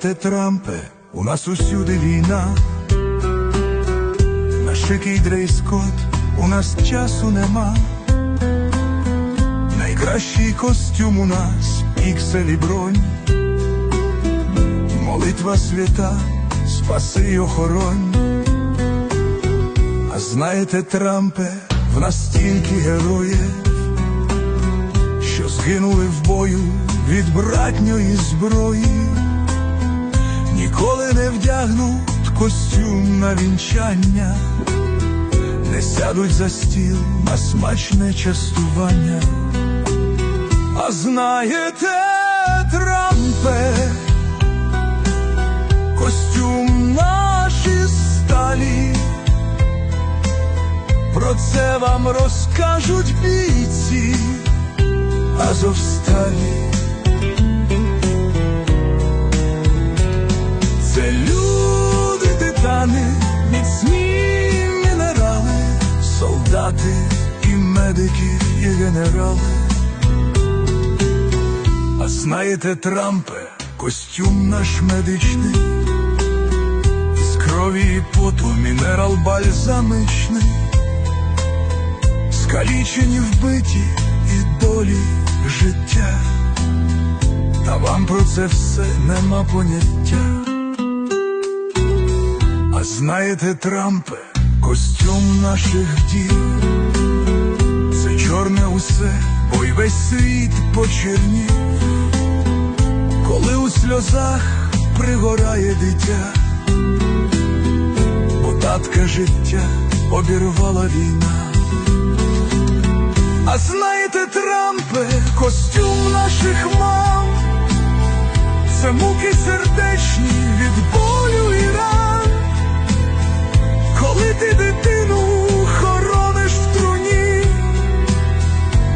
знаєте, Трампе, у нас усюди війна. На шикий дрейс-код у нас часу нема. Найкращий костюм у нас пікселі бронь. Молитва свята, спаси й охоронь. А знаєте, Трампе, в нас стільки героїв, що згинули в бою від братньої зброї, ніколи костюм на вінчання, не сядуть за стіл на смачне частування. А знаєте, Трампе, костюм наші сталі. Про це вам розкажуть бійці Азовсталі. Солдати і медики, і генерали. А знаєте, Трампе, костюм наш медичний, з крові і поту мінерал бальзамичний, скалічені вбиті і долі життя, та вам про це все нема поняття. А знаєте, Трампе, костюм наших дів, це чорне усе, бо й весь світ почернів, коли у сльозах пригорає дитя, бо татка життя обірвала війна. А знаєте, Трампе, костюм наших мам, це муки сердечні від болю Коли ти дитину хорониш в труні,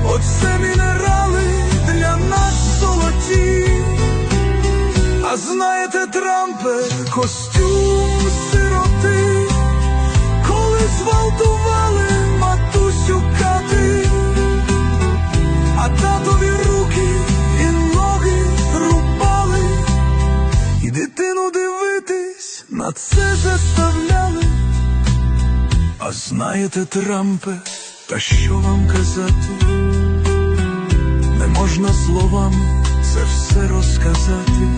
оце мінерали для нас золоті. А знаєте, Трампе, костюм сироти, коли зґвалтували матусю а татові руки і ноги рубали, і дитину дивитись на це заставляли. А знаєте, Трампе, та що вам казати? Не можна словами це все розказати.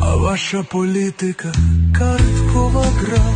А ваша політика карткова гра